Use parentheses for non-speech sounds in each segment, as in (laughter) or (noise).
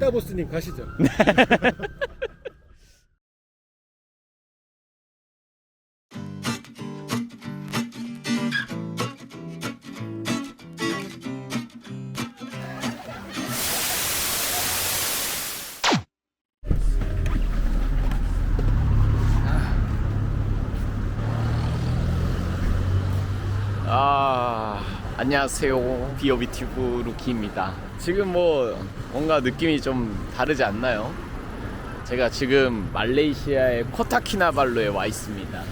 스타보스님 가시죠. 아 안녕하세요. 비오비튜브 루키입니다 지금 뭐 뭔가 느낌이 좀 다르지 않나요? 제가 지금 말레이시아의 코타키나발루에 와 있습니다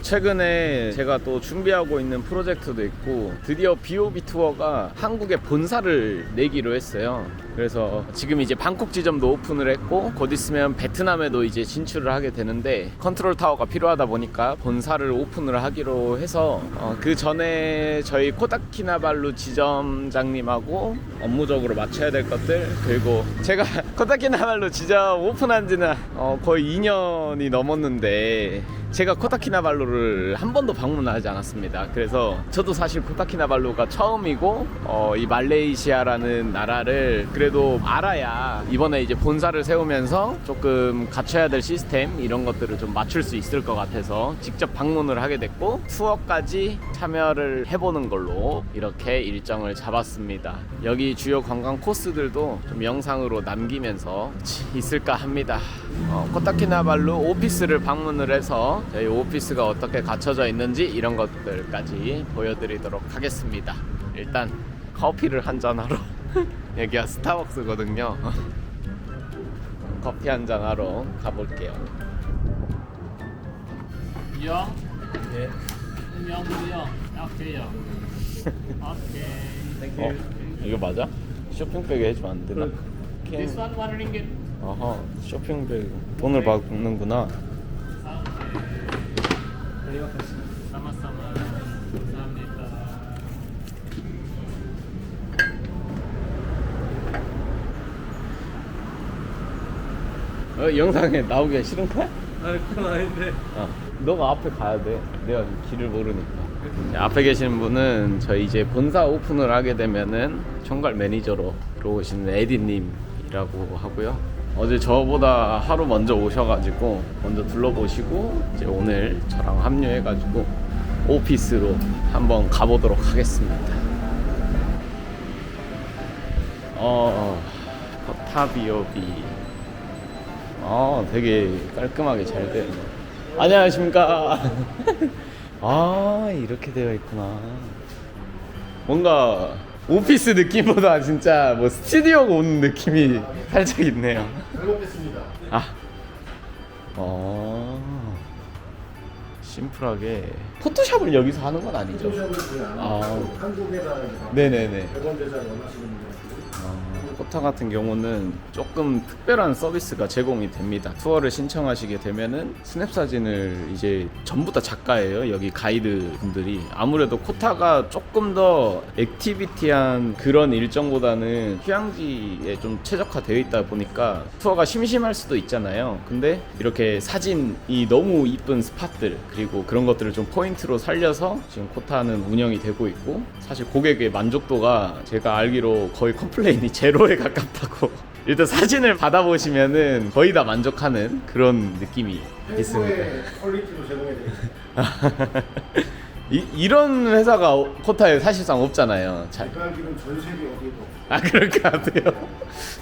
최근에 제가 또 준비하고 있는 프로젝트도 있고 드디어 비오비 투어가 한국에 본사를 내기로 했어요. 그래서 지금 이제 방콕 지점도 오픈을 했고 곧 있으면 베트남에도 이제 진출을 하게 되는데 컨트롤 타워가 필요하다 보니까 본사를 오픈을 하기로 해서 어, 그 전에 저희 코타키나발루 지점장님하고 업무적으로 맞춰야 될 것들 그리고 제가 (laughs) 코타키나발루 지점 오픈한 지는 어, 거의 2년이 넘었는데 제가 코타키나발루를 한 번도 방문하지 않았습니다. 그래서 저도 사실 코타키나발루가 처음이고 어, 이 말레이시아라는 나라를 그래 도 알아야 이번에 이제 본사를 세우면서 조금 갖춰야 될 시스템 이런 것들을 좀 맞출 수 있을 것 같아서 직접 방문을 하게 됐고 투어까지 참여를 해보는 걸로 이렇게 일정을 잡았습니다. 여기 주요 관광 코스들도 좀 영상으로 남기면서 있을까 합니다. 어, 코타키나발루 오피스를 방문을 해서 저희 오피스가 어떻게 갖춰져 있는지 이런 것들까지 보여드리도록 하겠습니다. 일단 커피를 한 잔 하러 (laughs) 여기가 스타벅스거든요. 커피 한 잔 하러 가볼게요. 영? 예. 영, 영. 오케이요. 오케이. 어, 이거 맞아? 쇼핑백에 해주면 안 되나? This one one ringgit. 아하, 쇼핑백 돈을 받는구나. Sama-sama. Samnita. 어, 영상에 나오기가 싫은 거야? 아 그건 아닌데. 어, 너가 앞에 가야 돼. 내가 길을 모르니까. 자, 앞에 계시는 분은 저희 이제 본사 오픈을 하게 되면은 총괄 매니저로 들어오시는 에디님이라고 하고요. 어제 저보다 하루 먼저 오셔가지고 먼저 둘러보시고 이제 오늘 저랑 합류해가지고 오피스로 한번 가보도록 하겠습니다. 어, 타비오비. 아, 되게 깔끔하게 잘 되네. 안녕하십니까. (laughs) 아, 이렇게 되어 있구나. 뭔가 오피스 느낌보다 진짜 뭐 스튜디오가 오는 느낌이 살짝 있네요. 잘 먹겠습니다. 아, 어, 심플하게 포토샵을 여기서 하는 건 아니죠? 포토샵을 거의 안 아. 하고 한국에다 네네네. 100원 대상 원하시는 분들. 어, 코타 같은 경우는 조금 특별한 서비스가 제공이 됩니다. 투어를 신청하시게 되면은 스냅 사진을 이제 전부 다 작가예요. 여기 가이드 분들이 아무래도 코타가 조금 더 액티비티한 그런 일정보다는 휴양지에 좀 최적화되어 있다 보니까 투어가 심심할 수도 있잖아요. 근데 이렇게 사진이 너무 이쁜 스팟들 그리고 그런 것들을 좀 포인트로 살려서 지금 코타는 운영이 되고 있고 사실 고객의 만족도가 제가 알기로 거의 컴플레인이 제로 에 가깝다고 (laughs) 일단 사진을 받아보시면은 거의 다 만족하는 그런 느낌이 있습니다. 최고의 퀄리티로 제공해드립니다. 이, 이런 회사가 어- 코타에 사실상 없잖아요. 잘. 제가 알기로는 전 세계 어디도 없어요. 아 그럴 것 같아요.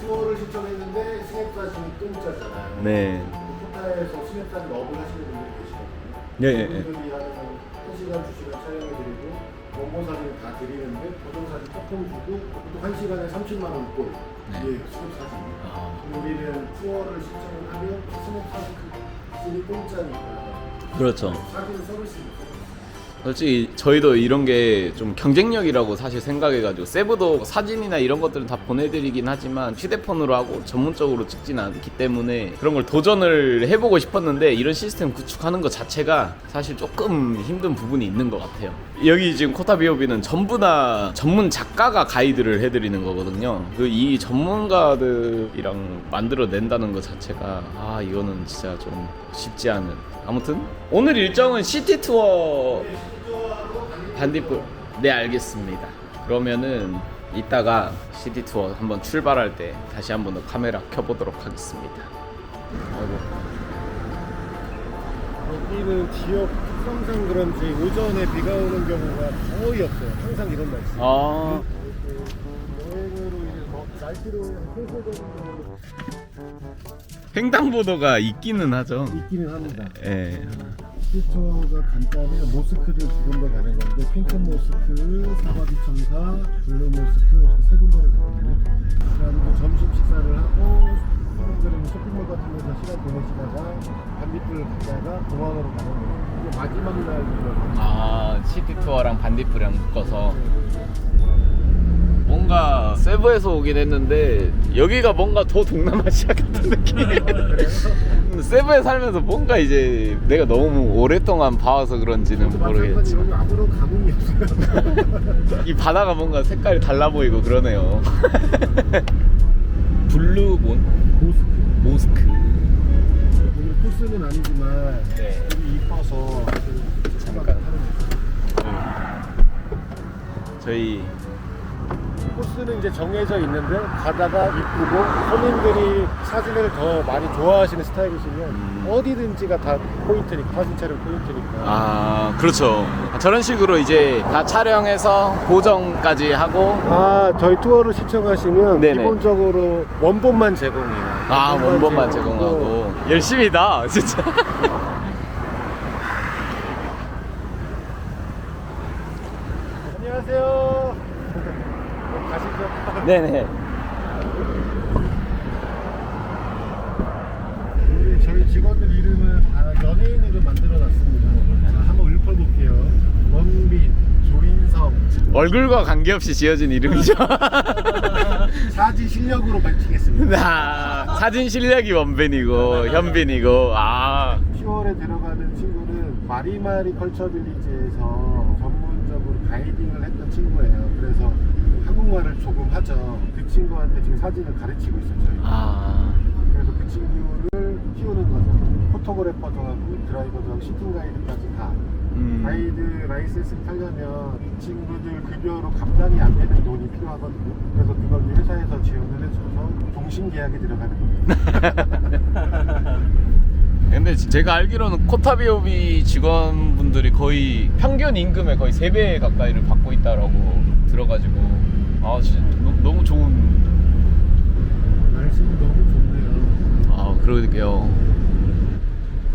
투어를 신청했는데 스냅 사진이 공짜잖아요. 네. 포타에서 스냅 사진 업을 하시는 분들이 계시거든요. 예, 예, 예. 그분들이 한 1시간, 2시간 촬영해드리고 원본 사진 다 드리는데 보정 사진 조금 주고 보통 1시간에 30만 원 꼴. 네. 이게 스냅 사진. 아, 우리는 투어를 신청을 하면 스냅 사진이 공짜니까 그렇죠. 사진 서비스입니다. 솔직히 저희도 이런 게 좀 경쟁력이라고 사실 생각해가지고 세부도 사진이나 이런 것들은 다 보내드리긴 하지만 휴대폰으로 하고 전문적으로 찍지는 않기 때문에 그런 걸 도전을 해보고 싶었는데 이런 시스템 구축하는 것 자체가 사실 조금 힘든 부분이 있는 것 같아요. 여기 지금 코타비오비는 전부 다 전문 작가가 가이드를 해드리는 거거든요. 그 이 전문가들이랑 만들어낸다는 것 자체가 아 이거는 진짜 좀 쉽지 않은. 아무튼 오늘 일정은 시티 투어 반딧불 네 알겠습니다 그러면은 이따가 시티 투어 한번 출발할 때 다시 한번 더 카메라 켜보도록 하겠습니다. 아이고. 여기는 지역 특성상 그런지 오전에 비가 오는 경우가 거의 없어요. 항상 이런 날씨. 아, 여행으로 이제 뭐 날씨로 해소되는 횡단보도가 있기는 하죠. 있기는 합니다. 예. 시투어가 간단해요. 모스크를 두 군데 가는 건데 핑크 모스크, 사바디 청사, 블루 모스크 이렇게 세 군데를 가거든요. 그다음에 점심 식사를 하고 사람들은 쇼핑몰 같은 데서 시간 보내시다가 반딧불 갔다가 공항으로 가는 거예요. 이게 마지막 날 이거. 아, 시티 투어랑 반딧불이랑 묶어서 뭔가 세부에서 오긴 했는데 여기가 뭔가 더 동남아시아 같은 느낌. 세부에 살면서 뭔가 이제 내가 너무 오랫동안 봐와서 그런지는 모르겠지. 여기 아무런 감흥이 없어요. 이 바다가 뭔가 색깔이 달라 보이고 그러네요. (laughs) 블루몬 모스크. 모스크. 여기 코스는 아니지만 네. 여기 이뻐서 잠깐. 저희 코스는 이제 정해져 있는데 가다가 이쁘고 손님들이 사진을 더 많이 좋아하시는 스타일이시면 음. 어디든지가 다 포인트니까 사진 촬영 포인트니까 아 그렇죠. 저런 식으로 이제 다 촬영해서 보정까지 하고 아 저희 투어를 시청하시면 네네. 기본적으로 원본만 제공해요 아 원본만 제공하고 열심히다 진짜. (laughs) 안녕하세요 네, 가시죠 네네. 우리 저희 직원들 이름은 다 연예인으로 만들어놨습니다 자 한번 읊어볼게요 원빈 조인성 얼굴과 관계없이 지어진 이름이죠. (laughs) 사진 실력으로 밝히겠습니다 나 사진 실력이 원빈이고 현빈이고 아 10월에 들어가는 친구는 마리마리 컬처 빌리지에서 전문적으로 가이딩을 했던 친구예요. 그래서 한국말을 조금 하죠. 그 친구한테 지금 사진을 가르치고 있어요. 저희. 아. 그래서 그 친구를 키우는 거죠. 포토그래퍼도 하고 드라이버도 하고 시팅 가이드까지 다. 음. 가이드 라이센스를 타려면 이 친구들 급여로 감당이 안 되는 돈이 필요하거든요. 그래서 그걸 이제 회사에서 지원을 해줘서 동심 계약에 들어가는 겁니다. (laughs) 근데 제가 알기로는 코타비오비 직원분들이 거의 평균 임금의 거의 3배 가까이를 받고 있다라고 들어가지고 아 진짜 너, 너무 좋은 날씨도 너무 좋네요. 아 그러게요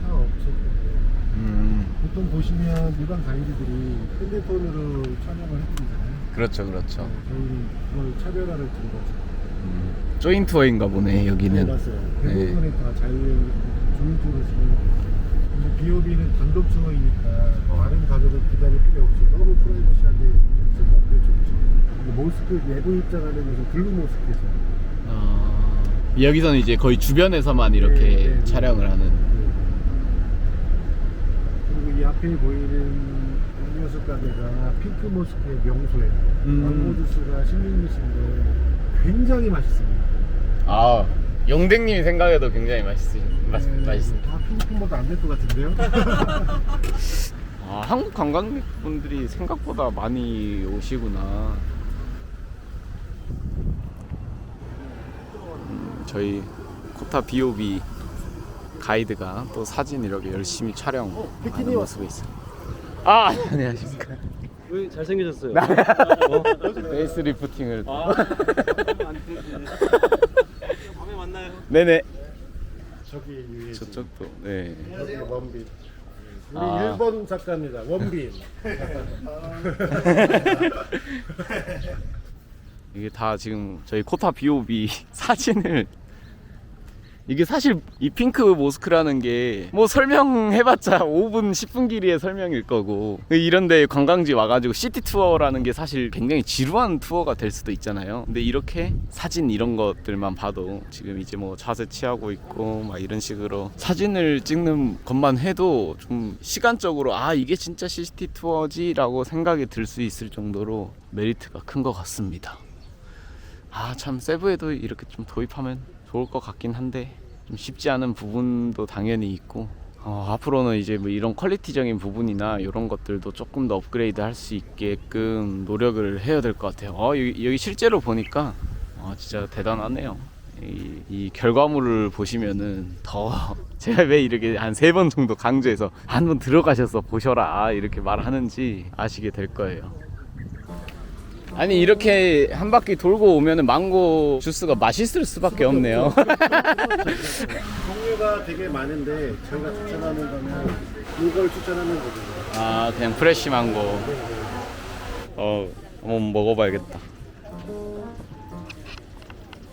차 없죠. 음 보통 보시면 일반 가이드들이 핸드폰으로 촬영을 해드리잖아요. 그렇죠 그렇죠 저희는 그걸 차별화를 둔 거죠. 음, 조인 투어인가 보네 여기는 맞아요. 네. 대부분이 다 자유 주민투어로 지금 근데 비오비는 단독 투어이니까 많은 가격을 기다릴 필요 없이 너무 프라이버시하게 제가 그게 좋죠. 근데 모스크 내부 입장하는 것은 블루 모스크에서 아, 여기서는 이제 거의 주변에서만 이렇게 네, 네, 네. 촬영을 하는 그리고 이 앞에 보이는 음료수 가게가 핑크 모스크의 명소예요. 음. 망고 주스가 신민미신데 굉장히 맛있습니다. 아 영댕님이 생각해도 굉장히 맛있으 맛, 네, 맛있습니다 다 핑크보다 안 될 것 같은데요? (laughs) 아, 한국 관광객분들이 생각보다 많이 오시구나. 음, 저희 코타 비오비 가이드가 또 사진 이렇게 열심히 촬영하는 어, 모습이 있어요. 아, 안녕하십니까. 왜 잘생기셨어요? 베이스 리프팅을. 아, 안 (laughs) 되지. 밤에 만나요. 네네. 저기 위에 저쪽도. 네. 여기 원빈. 우리 아. 일본 작가입니다. 원빈. (laughs) 이게 다 지금 저희 코타 비오비 (laughs) 사진을 이게 사실 이 핑크 모스크라는 게 뭐 설명해봤자 (laughs) 5분 10분 길이의 설명일 거고. 이런데 관광지 와가지고 시티 투어라는 게 사실 굉장히 지루한 투어가 될 수도 있잖아요. 근데 이렇게 사진 이런 것들만 봐도 지금 이제 뭐 자세 취하고 있고 막 이런 식으로 사진을 찍는 것만 해도 좀 시간적으로 아 이게 진짜 시티 투어지라고 생각이 들 수 있을 정도로 메리트가 큰 것 같습니다. 아 참 세부에도 이렇게 좀 도입하면 좋을 것 같긴 한데 좀 쉽지 않은 부분도 당연히 있고 어, 앞으로는 이제 뭐 이런 퀄리티적인 부분이나 이런 것들도 조금 더 업그레이드 할 수 있게끔 노력을 해야 될 것 같아요. 어, 여기, 여기 실제로 보니까 어, 진짜 대단하네요. 이, 이 결과물을 보시면은 더 (laughs) 제가 왜 이렇게 한 세 번 정도 강조해서 한번 들어가셔서 보셔라 이렇게 말하는지 아시게 될 거예요. 아니 이렇게 한 바퀴 돌고 오면은 망고 주스가 맛있을 수밖에 없네요. (laughs) 종류가 되게 많은데 저희가 추천하는 거는 이걸 추천하는 거거든요. 아 그냥 프레시 망고. 어 한번 먹어봐야겠다.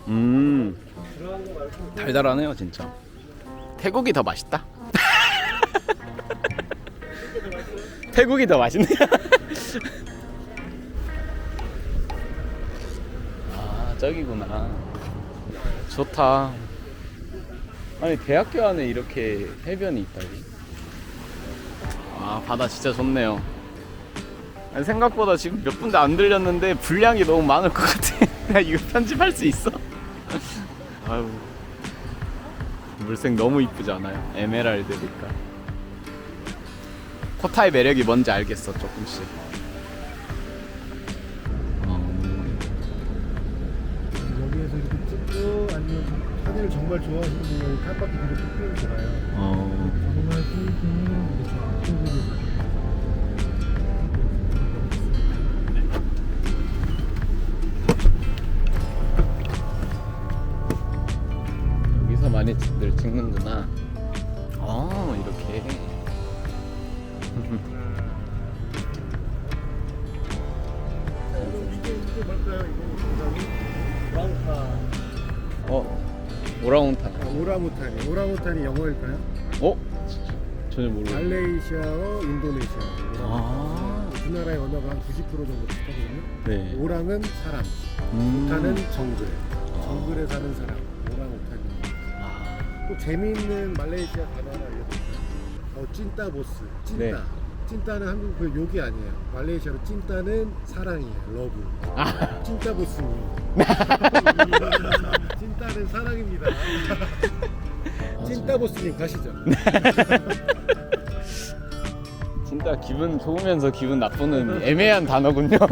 음 달달하네요 진짜. 태국이 더 맛있다. (laughs) 태국이 더 맛있네. 아 저기구나. 좋다. 아니 대학교 안에 이렇게 해변이 있다니. 아 바다 진짜 좋네요. 아니, 생각보다 지금 몇 군데 안 들렸는데 분량이 너무 많을 것 같아. (laughs) 나 이거 편집할 수 있어? (laughs) 아유 물색 너무 이쁘지 않아요? 에메랄드니까. 코타의 매력이 뭔지 알겠어 조금씩. 사진을 정말 좋아하시는 분은 한 바퀴 뒤로 쭉 끌고 돌아요. 어. 정말 앞쪽으로 여기서 많이들 찍는구나. 어 이렇게. 이 오랑우탄. 어. 아, 오랑우탄이 오랑우탄이 영어일까요? 어? 전혀 모르겠네. 말레이시아어, 인도네시아. 아. 두 나라의 언어가 한 90% 정도 비슷하거든요. 네. 오랑은 사람, 음. 우탄은 정글. 정글에 사는 사람, 오랑우탄이. 아. 또 재미있는 말레이시아 단어 하나 알려드릴게요. 어, 찐따보스. 찐따. 네. 찐따는 한국 그 욕이 아니에요. 말레이시아로 찐따는 사랑이에요. 러브. 아. 찐따보스님. (laughs) 찐따는 사랑입니다. (laughs) 찐따보스님 가시죠. (laughs) 진짜 기분 좋으면서 기분 나쁘는 애매한 단어군요. (laughs)